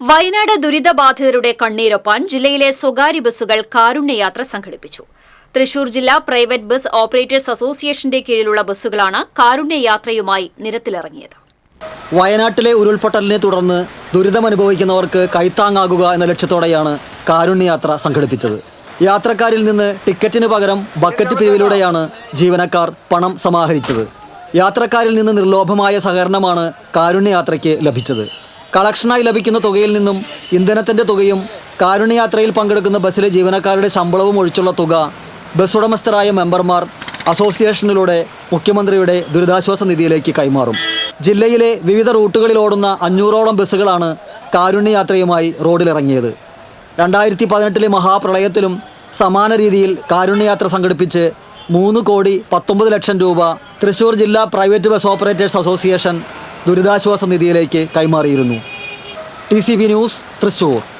വയനാട് ദുരിതബാധിതരുടെ കണ്ണീരൊപ്പാൻ ജില്ലയിലെ സ്വകാര്യ ബസ്സുകൾ കാരുണ്യയാത്ര സംഘടിപ്പിച്ചു. തൃശൂർ ജില്ലാ പ്രൈവറ്റ് ബസ് ഓപ്പറേറ്റേഴ്സ് അസോസിയേഷന്റെ കീഴിലുള്ള ബസ്സുകളാണ് കാരുണ്യയാത്രയുമായി നിരത്തിലിറങ്ങിയത്. വയനാട്ടിലെ ഉരുൾപൊട്ടലിനെ തുടർന്ന് ദുരിതമനുഭവിക്കുന്നവർക്ക് കൈത്താങ്ങാകുക എന്ന ലക്ഷ്യത്തോടെയാണ് കാരുണ്യയാത്ര സംഘടിപ്പിച്ചത്. യാത്രക്കാരിൽ നിന്ന് ടിക്കറ്റിന് പകരം ബക്കറ്റ് പിരിവിലൂടെയാണ് ജീവനക്കാർ പണം സമാഹരിച്ചത്. യാത്രക്കാരിൽ നിന്ന് നിർലോഭമായ സഹകരണമാണ് കാരുണ്യയാത്രയ്ക്ക് ലഭിച്ചത്. കളക്ഷനായി ലഭിക്കുന്ന തുകയിൽ നിന്നും ഇന്ധനത്തിന്റെ തുകയും കാരുണ്യയാത്രയിൽ പങ്കെടുക്കുന്ന ബസ്സിലെ ജീവനക്കാരുടെ ശമ്പളവും ഒഴിച്ചുള്ള തുക ബസ് ഉടമസ്ഥരായ മെമ്പർമാർ അസോസിയേഷനിലൂടെ മുഖ്യമന്ത്രിയുടെ ദുരിതാശ്വാസ നിധിയിലേക്ക് കൈമാറും. ജില്ലയിലെ വിവിധ റൂട്ടുകളിൽ ഓടുന്ന അഞ്ഞൂറോളം ബസ്സുകളാണ് കാരുണ്യയാത്രയുമായി റോഡിലിറങ്ങിയത്. രണ്ടായിരത്തി പതിനെട്ടിലെ മഹാപ്രളയത്തിലും സമാന രീതിയിൽ കാരുണ്യയാത്ര സംഘടിപ്പിച്ച് മൂന്ന് കോടി പത്തൊമ്പത് ലക്ഷം രൂപ തൃശൂർ ജില്ലാ പ്രൈവറ്റ് ബസ് ഓപ്പറേറ്റേഴ്സ് അസോസിയേഷൻ ദുരിതാശ്വാസ നിധിയിലേക്ക് കൈമാറിയിരുന്നു. T news Thrissur.